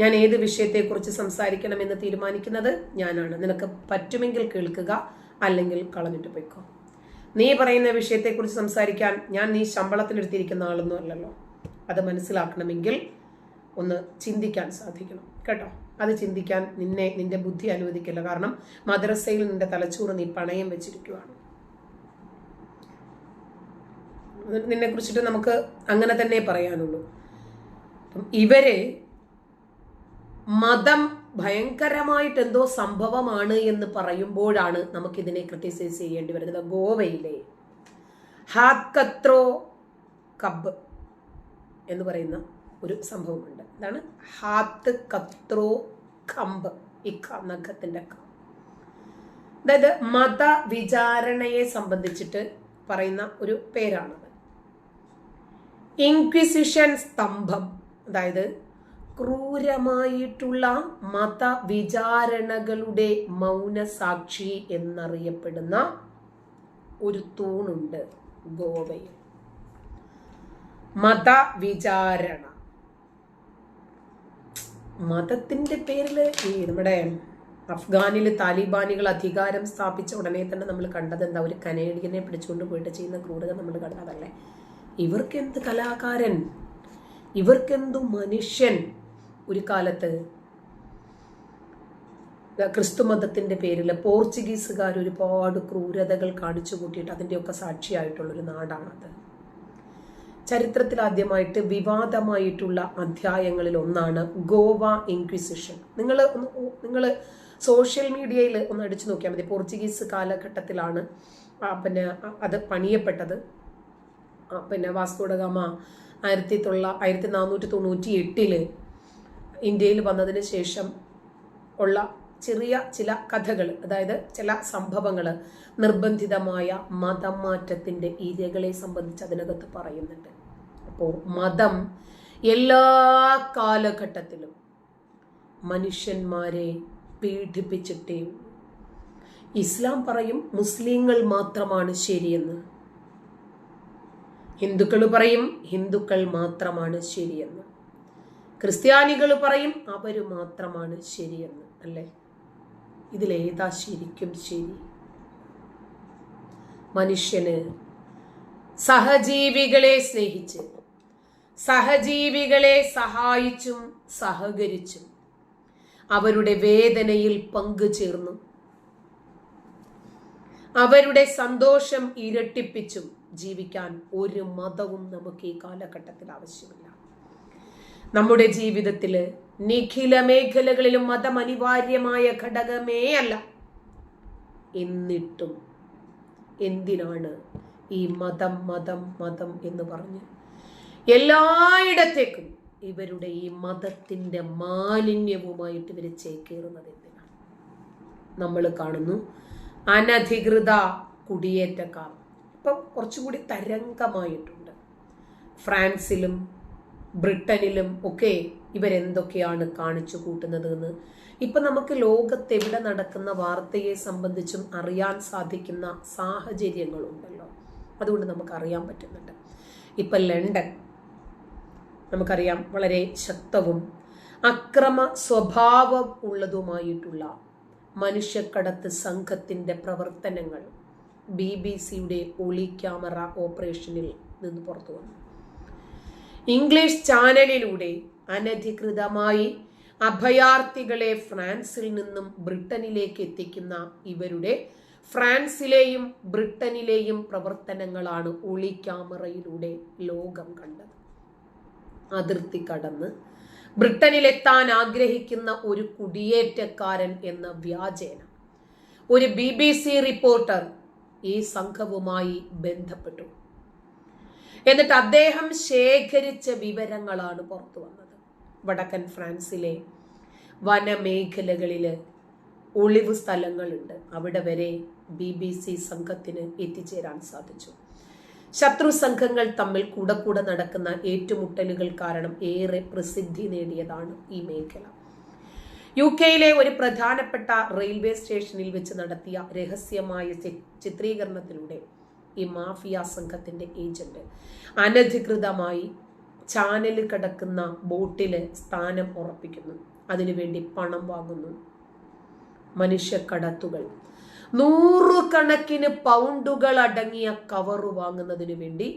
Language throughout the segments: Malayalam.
ഞാൻ ഏത് വിഷയത്തെക്കുറിച്ച് സംസാരിക്കണമെന്ന് തീരുമാനിക്കുന്നത് ഞാനാണ്. നിനക്ക് പറ്റുമെങ്കിൽ കേൾക്കുക അല്ലെങ്കിൽ കളഞ്ഞിട്ട് പോയിക്കോ. നീ പറയുന്ന വിഷയത്തെക്കുറിച്ച് സംസാരിക്കാൻ ഞാൻ നീ ശമ്പളത്തിനെടുത്തിരിക്കുന്ന ആളൊന്നും അല്ലല്ലോ. അത് മനസ്സിലാക്കണമെങ്കിൽ ഒന്ന് ചിന്തിക്കാൻ സാധിക്കണം. കേട്ടോ? അത് ചിന്തിക്കാൻ നിന്നെ നിന്റെ ബുദ്ധി അനുവദിക്കില്ല. കാരണം മദ്രസയിൽ നിന്റെ തലച്ചോറ് നീ പണയം വെച്ചിരിക്കുവാണ്. നിന്നെ കുറിച്ചിട്ട് നമുക്ക് അങ്ങനെ തന്നെ പറയാനുള്ളൂ. ഇവർ മതം ഭയങ്കരമായിട്ട് എന്തോ സംഭവമാണ് എന്ന് പറയുമ്പോഴാണ് നമുക്കിതിനെ ക്രിട്ടിസൈസ് ചെയ്യേണ്ടി വരുന്നത്. ഗോവയിലെ ഹാക്കത്രോ കബ് എന്ന് പറയുന്ന ഒരു സംഭവമുണ്ട്. അതാണ് ഹാത്ത് കത്രോ കമ്പ് നഖത്തിന്റെ ക. അതായത് മത വിചാരണയെ സംബന്ധിച്ചിട്ട് പറയുന്ന ഒരു പേരാണത്. ഇൻക്വിസിഷൻ സ്തംഭം അതായത് ക്രൂരമായിട്ടുള്ള മതവിചാരണകളുടെ മൗനസാക്ഷി എന്നറിയപ്പെടുന്ന ഒരു തൂണുണ്ട് ഗോവയിൽ. മതവിചാരണ. മതത്തിന്റെ പേരിൽ ഈ നമ്മുടെ അഫ്ഗാനിൽ താലിബാനികൾ അധികാരം സ്ഥാപിച്ച ഉടനെ തന്നെ നമ്മൾ കണ്ടത് എന്താ? ഒരു കനേഡിയനെ പിടിച്ചുകൊണ്ട് പോയിട്ട് ചെയ്യുന്ന ക്രൂരത നമ്മൾ കണ്ടതല്ലേ? ഇവർക്കെന്ത് കലാകാരൻ? ഇവർക്കെന്തു മനുഷ്യൻ? ഒരു കാലത്ത് ക്രിസ്തു മതത്തിന്റെ പേരിൽ പോർച്ചുഗീസുകാർ ഒരുപാട് ക്രൂരതകൾ കാണിച്ചു കൂട്ടിയിട്ട് അതിന്റെയൊക്കെ സാക്ഷിയായിട്ടുള്ളൊരു നാടാണത്. ചരിത്രത്തിൽ ആദ്യമായിട്ട് വിവാദമായിട്ടുള്ള അധ്യായങ്ങളിൽ ഒന്നാണ് ഗോവ ഇൻക്വിസിഷൻ. നിങ്ങൾ നിങ്ങൾ സോഷ്യൽ മീഡിയയിൽ ഒന്ന് അടിച്ചു നോക്കിയാൽ മതി. പോർച്ചുഗീസ് കാലഘട്ടത്തിലാണ് പിന്നെ അത് പണിയപ്പെട്ടത്. പിന്നെ വാസ്കോഡഗാമ ആയിരത്തി തൊള്ള ആയിരത്തി നാനൂറ്റി തൊണ്ണൂറ്റി എട്ടിൽ ഇന്ത്യയിൽ വന്നതിന് ശേഷം ഉള്ള ചെറിയ ചില കഥകൾ അതായത് ചില സംഭവങ്ങൾ നിർബന്ധിതമായ മതം മാറ്റത്തിന്റെ ഇരകളെ സംബന്ധിച്ച് അതിനകത്ത് പറയുന്നുണ്ട്. അപ്പോൾ മതം എല്ലാ കാലഘട്ടത്തിലും മനുഷ്യന്മാരെ പീഡിപ്പിച്ചിട്ടേ ഇസ്ലാം പറയും മുസ്ലിങ്ങൾ മാത്രമാണ് ശരിയെന്ന്. ഹിന്ദുക്കൾ പറയും ഹിന്ദുക്കൾ മാത്രമാണ് ശരിയെന്ന്. ക്രിസ്ത്യാനികൾ പറയും അവർ മാത്രമാണ് ശരിയെന്ന് അല്ലേ? ഇതിലേതാ ശരിക്കും ശരി? മനുഷ്യന് സഹജീവികളെ സ്നേഹിച്ച് സഹജീവികളെ സഹായിച്ചും സഹകരിച്ചും അവരുടെ വേദനയിൽ പങ്കുചേർന്നു അവരുടെ സന്തോഷം ഇരട്ടിപ്പിച്ചും ജീവിക്കാൻ ഒരു മതവും നമുക്ക് ഈ കാലഘട്ടത്തിൽ ആവശ്യമില്ല. നമ്മുടെ ജീവിതത്തിൽ നിഖില മേഖലകളിലും മതം അനിവാര്യമായ ഘടകമേ അല്ല. എന്നിട്ടും എന്തിനാണ് ഈ മതം മതം മതം എന്ന് പറഞ്ഞ് എല്ലായിടത്തേക്കും ഇവരുടെ ഈ മതത്തിന്റെ മാലിന്യവുമായിട്ട് ഇവർ ചേക്കേറുന്നത് എന്തിനാണ്? നമ്മൾ കാണുന്നു അനധികൃത കുടിയേറ്റക്കാർ. ഇപ്പം കുറച്ചുകൂടി തരംഗമായിട്ടുണ്ട്. ഫ്രാൻസിലും ബ്രിട്ടനിലും ഒക്കെ ഇവരെന്തൊക്കെയാണ് കാണിച്ചു കൂട്ടുന്നത് എന്ന് ഇപ്പൊ നമുക്ക് ലോകത്തെവിടെ നടക്കുന്ന വാർത്തയെ സംബന്ധിച്ചും അറിയാൻ സാധിക്കുന്ന സാഹചര്യങ്ങളുണ്ടല്ലോ. അതുകൊണ്ട് നമുക്ക് അറിയാൻ പറ്റുന്നുണ്ട്. ഇപ്പൊ ലണ്ടൻ നമുക്കറിയാം വളരെ ശക്തവും അക്രമ സ്വഭാവം ഉള്ളതുമായിട്ടുള്ള മനുഷ്യക്കടത്ത് സംഘത്തിന്റെ പ്രവർത്തനങ്ങൾ ബി ബി സിയുടെ ഒളി ക്യാമറ ഓപ്പറേഷനിൽ നിന്ന് പുറത്തു വന്നു. ഇംഗ്ലീഷ് ചാനലിലൂടെ അനധികൃതമായി അഭയാർത്ഥികളെ ഫ്രാൻസിൽ നിന്നും ബ്രിട്ടനിലേക്ക് എത്തിക്കുന്ന ഇവരുടെ ഫ്രാൻസിലെയും ബ്രിട്ടനിലെയും പ്രവർത്തനങ്ങളാണ് ഒളി ക്യാമറയിലൂടെ ലോകം കണ്ടത്. അതിർത്തി കടന്ന് ബ്രിട്ടനിലെത്താൻ ആഗ്രഹിക്കുന്ന ഒരു കുടിയേറ്റക്കാരൻ എന്ന വ്യാജേന. ഒരു ബി ബി സി റിപ്പോർട്ടർ ഈ സംഘവുമായി ബന്ധപ്പെട്ടു. എന്നിട്ട് അദ്ദേഹം ശേഖരിച്ച വിവരങ്ങളാണ് പുറത്തു വന്നത്. വടക്കൻ ഫ്രാൻസിലെ വനമേഖലകളിൽ ഒളിവ് സ്ഥലങ്ങളുണ്ട്. അവിടെ വരെ ബി ബി സി സംഘത്തിന് എത്തിച്ചേരാൻ സാധിച്ചു. ശത്രു സംഘങ്ങൾ തമ്മിൽ കൂടെ കൂടെ നടക്കുന്ന ഏറ്റുമുട്ടലുകൾ കാരണം ഏറെ പ്രസിദ്ധി നേടിയതാണ് ഈ മേഖല. യു കെയിലെ ഒരു പ്രധാനപ്പെട്ട റെയിൽവേ സ്റ്റേഷനിൽ വെച്ച് നടത്തിയ രഹസ്യമായ ചിത്രീകരണത്തിലൂടെ ഈ മാഫിയ സംഘത്തിന്റെ ഏജന്റ് അനധികൃതമായി ചാനൽ കിടക്കുന്ന ബോട്ടിൽ സ്ഥാനം ഉറപ്പിക്കുന്നു. അതിനുവേണ്ടി പണം വാങ്ങുന്നു. മനുഷ്യക്കടത്തുകൾ നൂറുകണക്കിന് പൗണ്ടുകൾ അടങ്ങിയ കവറ് വാങ്ങുന്നതിന് വേണ്ടി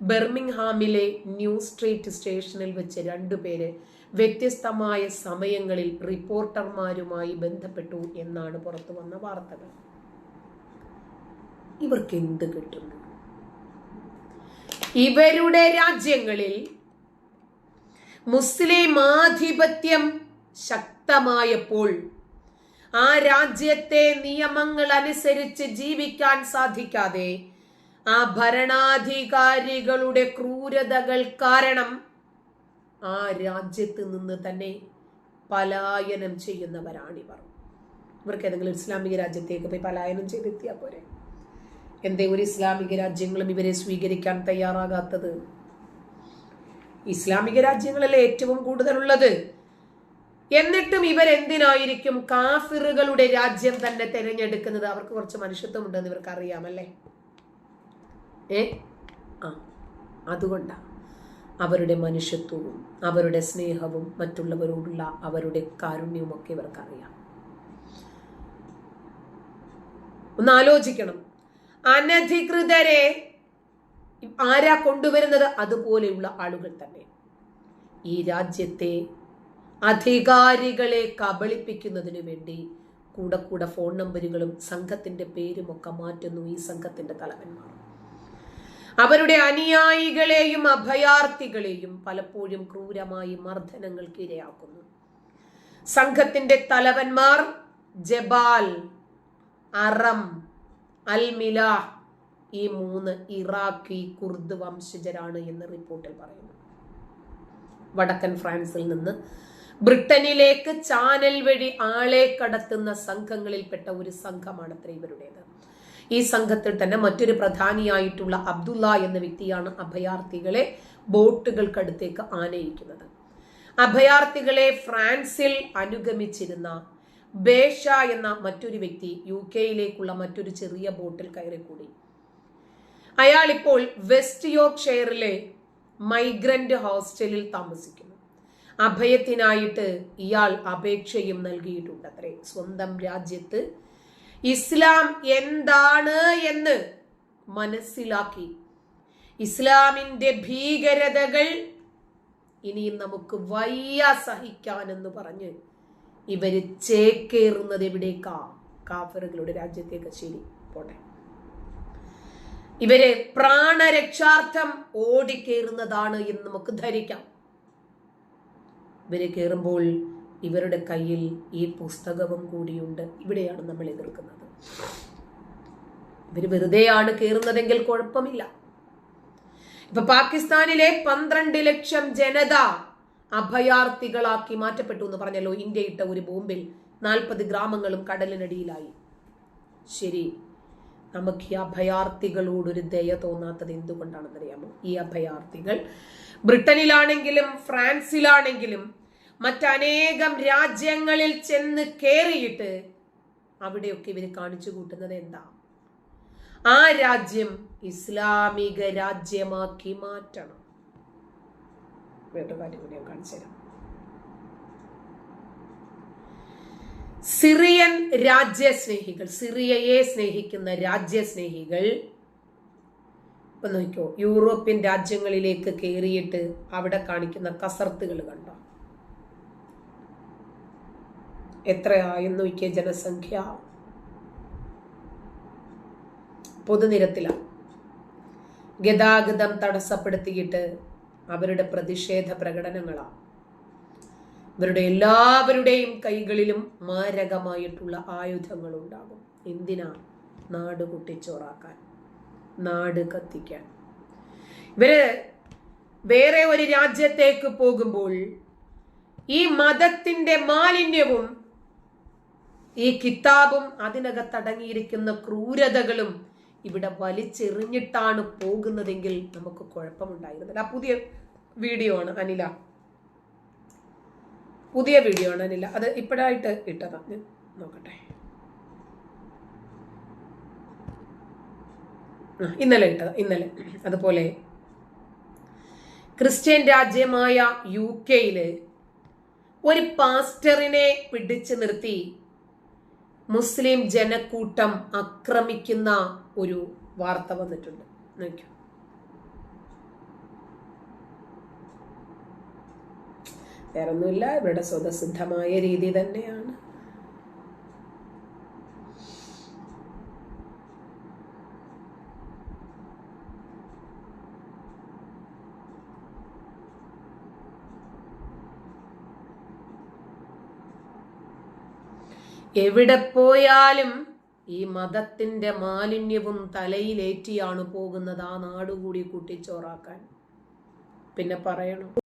ബെർമിംഗ്ഹാമിലെ ന്യൂ സ്ട്രീറ്റ് സ്റ്റേഷനിൽ വെച്ച് രണ്ടുപേര് വ്യത്യസ്തമായ സമയങ്ങളിൽ റിപ്പോർട്ടർമാരുമായി ബന്ധപ്പെട്ടു എന്നാണ് പുറത്തു വന്ന വാർത്തകൾ. ഇവർക്ക് എന്ത് കിട്ടും? ഇവരുടെ രാജ്യങ്ങളിൽ മുസ്ലിം ആധിപത്യം ശക്തമായപ്പോൾ ആ രാജ്യത്തെ നിയമങ്ങൾ അനുസരിച്ച് ജീവിക്കാൻ സാധിക്കാതെ ആ ഭരണാധികാരികളുടെ ക്രൂരതകൾ കാരണം ആ രാജ്യത്ത് നിന്ന് തന്നെ പലായനം ചെയ്യുന്നവരാണിവർ. ഇവർക്ക് ഏതെങ്കിലും ഇസ്ലാമിക രാജ്യത്തേക്ക് പോയി പലായനം ചെയ്തെത്തിയാൽ പോരെ? എന്തേ ഒരു ഇസ്ലാമിക രാജ്യങ്ങളും ഇവരെ സ്വീകരിക്കാൻ തയ്യാറാകാത്തത്? ഇസ്ലാമിക രാജ്യങ്ങളല്ലേ ഏറ്റവും കൂടുതലുള്ളത്? എന്നിട്ടും ഇവരെന്തിനായിരിക്കും കാഫിറുകളുടെ രാജ്യം തന്നെ തിരഞ്ഞെടുക്കുന്നത്? അവർക്ക് കുറച്ച് മനുഷ്യത്വമുണ്ടെന്ന് ഇവർക്ക് അറിയാമല്ലേ ഏ? ആ അതുകൊണ്ടാണ് അവരുടെ മനുഷ്യത്വവും അവരുടെ സ്നേഹവും മറ്റുള്ളവരോടുള്ള അവരുടെ കാരുണ്യവും ഒക്കെ ഇവർക്കറിയാം. ഒന്ന് ആലോചിക്കണം. അനധികൃതരെ. ആരാ കൊണ്ടുവരുന്നത്? അതുപോലെയുള്ള ആളുകൾ തന്നെ. ഈ രാജ്യത്തെ അധികാരികളെ കബളിപ്പിക്കുന്നതിനു വേണ്ടി കൂടെ കൂടെ ഫോൺ നമ്പറുകളും സംഘത്തിന്റെ പേരും ഒക്കെ മാറ്റുന്നു ഈ സംഘത്തിന്റെ തലവന്മാർ. അവരുടെ അനുയായികളെയും അഭയാർത്ഥികളെയും പലപ്പോഴും ക്രൂരമായി മർദ്ദനങ്ങൾക്ക് ഇരയാക്കുന്നു. സംഘത്തിന്റെ തലവന്മാർ ജബാൽ അറം അൽമില ഈ മൂന്ന് ഇറാഖി കുർദ് വംശജരാണ് എന്ന് റിപ്പോർട്ടിൽ പറയുന്നു. വടക്കൻ ഫ്രാൻസിൽ നിന്ന് ബ്രിട്ടനിലേക്ക് ചാനൽ വഴി ആളെ കടത്തുന്ന സംഘങ്ങളിൽപ്പെട്ട ഒരു സംഘമാണ് അത്ര ഇവരുടേത്. ഈ സംഘത്തിൽ തന്നെ മറ്റൊരു പ്രധാനിയായിട്ടുള്ള അബ്ദുള്ള എന്ന വ്യക്തിയാണ് അഭയാർത്ഥികളെ ബോട്ടുകൾക്കടുത്തേക്ക് ആനയിക്കുന്നത്. അഭയാർത്ഥികളെ ഫ്രാൻസിൽ അനുഗമിച്ചിരുന്ന ബേഷ എന്ന മറ്റൊരു വ്യക്തി യു കെയിലേക്കുള്ള മറ്റൊരു ചെറിയ ബോട്ടിൽ കയറിക്കൂടി. അയാൾ ഇപ്പോൾ വെസ്റ്റ് യോർക്ക് ഷെയറിലെ മൈഗ്രന്റ് ഹോസ്റ്റലിൽ താമസിക്കുന്നു. അഭയത്തിനായിട്ട് ഇയാൾ അപേക്ഷയും നൽകിയിട്ടുണ്ട് അത്രേ സ്വന്തം രാജ്യത്ത് ഇസ്ലാം എന്താണ് എന്ന് മനസ്സിലാക്കി. ഇസ്ലാമിന്റെ ഭീകരതകൾ ഇനിയും നമുക്ക് വയ്യ സഹിക്കാനെന്ന് പറഞ്ഞ് ഇവർ ചേക്കേറുന്നത് എവിടേക്കാ? കാഫറുകളുടെ രാജ്യത്തേക്ക് ശരി പോട്ടെ. ഇവർ പ്രാണരക്ഷാർത്ഥം ഓടിക്കേറുന്നതാണ് എന്ന് നമുക്ക് ധരിക്കാം. ഇവർ കയറുമ്പോൾ ഇവരുടെ കയ്യിൽ ഈ പുസ്തകവും കൂടിയുണ്ട്. ഇവിടെയാണ് നമ്മൾ എതിർക്കുന്നത്. ഇവർ വെറുതെയാണ് കയറുന്നതെങ്കിൽ കുഴപ്പമില്ല. ഇപ്പൊ പാകിസ്ഥാനിലെ പന്ത്രണ്ട് ലക്ഷം ജനത അഭയാർത്ഥികളാക്കി മാറ്റപ്പെട്ടു എന്ന് പറഞ്ഞല്ലോ ഇന്ത്യ ഇട്ട ഒരു ബോംബിൽ നാൽപ്പത് ഗ്രാമങ്ങളും കടലിനടിയിലായി. ശരി നമുക്ക് ഈ അഭയാർത്ഥികളോടൊരു ദയ തോന്നാത്തത് എന്തുകൊണ്ടാണെന്നറിയാമോ ഈ അഭയാർത്ഥികൾ ബ്രിട്ടനിലാണെങ്കിലും ഫ്രാൻസിലാണെങ്കിലും മറ്റനേകം രാജ്യങ്ങളിൽ ചെന്ന് കയറിയിട്ട് അവിടെയൊക്കെ ഇവർ കാണിച്ചു കൂട്ടുന്നത് എന്താ? ആ രാജ്യം ഇസ്ലാമിക രാജ്യമാക്കി മാറ്റണം. വേറൊരു കാര്യം കൂടി കാണിച്ചു തരാം. സിറിയൻ രാജ്യസ്നേഹികൾ സിറിയയെ സ്നേഹിക്കുന്ന രാജ്യസ്നേഹികൾ ഇപ്പൊ നോക്കിയോ യൂറോപ്യൻ രാജ്യങ്ങളിലേക്ക് കയറിയിട്ട് അവിടെ കാണിക്കുന്ന കസർത്തുകൾ കണ്ടോ? എത്രയായെന്ന് നോക്കിയ ജനസംഖ്യ? പൊതുനിരത്തിലാണ് ഗതാഗതം തടസ്സപ്പെടുത്തിയിട്ട് അവരുടെ പ്രതിഷേധ പ്രകടനങ്ങളാണ് ഇവരുടെ എല്ലാവരുടെയും കൈകളിലും മാരകമായിട്ടുള്ള ആയുധങ്ങൾ ഉണ്ടാകും എന്തിനാ? നാട് കുട്ടിച്ചോറാക്കാൻ. നാട് കത്തിക്കാൻ. ഇവർ വേറെ ഒരു രാജ്യത്തേക്ക് പോകുമ്പോൾ ഈ മതത്തിന്റെ മാലിന്യവും ഈ കിതാബും അതിനകത്തടങ്ങിയിരിക്കുന്ന ക്രൂരതകളും ഇവിടെ വലിച്ചെറിഞ്ഞിട്ടാണ് പോകുന്നതെങ്കിൽ നമുക്ക് കുഴപ്പമുണ്ടായിരുന്നില്ല. ആ പുതിയ വീഡിയോ ആണ് അനില. പുതിയ വീഡിയോ ആണ് അനില. അത് ഇപ്പോഴായിട്ട് ഇട്ടതാ. ഞാൻ നോക്കട്ടെ. ഇന്നലെ ഇട്ടത്. ഇന്നലെ. അതുപോലെ ക്രിസ്ത്യൻ രാജ്യമായ യു കെയിൽ ഒരു പാസ്റ്ററിനെ പിടിച്ചു നിർത്തി മുസ്ലിം ജനക്കൂട്ടം ആക്രമിക്കുന്ന ഒരു വാർത്ത വന്നിട്ടുണ്ട്. നോക്കൂ വേറൊന്നുമില്ല. ഇവരുടെ സ്വതസിദ്ധമായ രീതി തന്നെയാണ്. എവിടെ പോയാലും ഈ മതത്തിന്റെ മാലിന്യവും തലയിലേറ്റിയാണ് പോകുന്നത് ആ നാടുകൂടി കൂട്ടിച്ചോറാക്കാൻ. പിന്നെ പറയണം.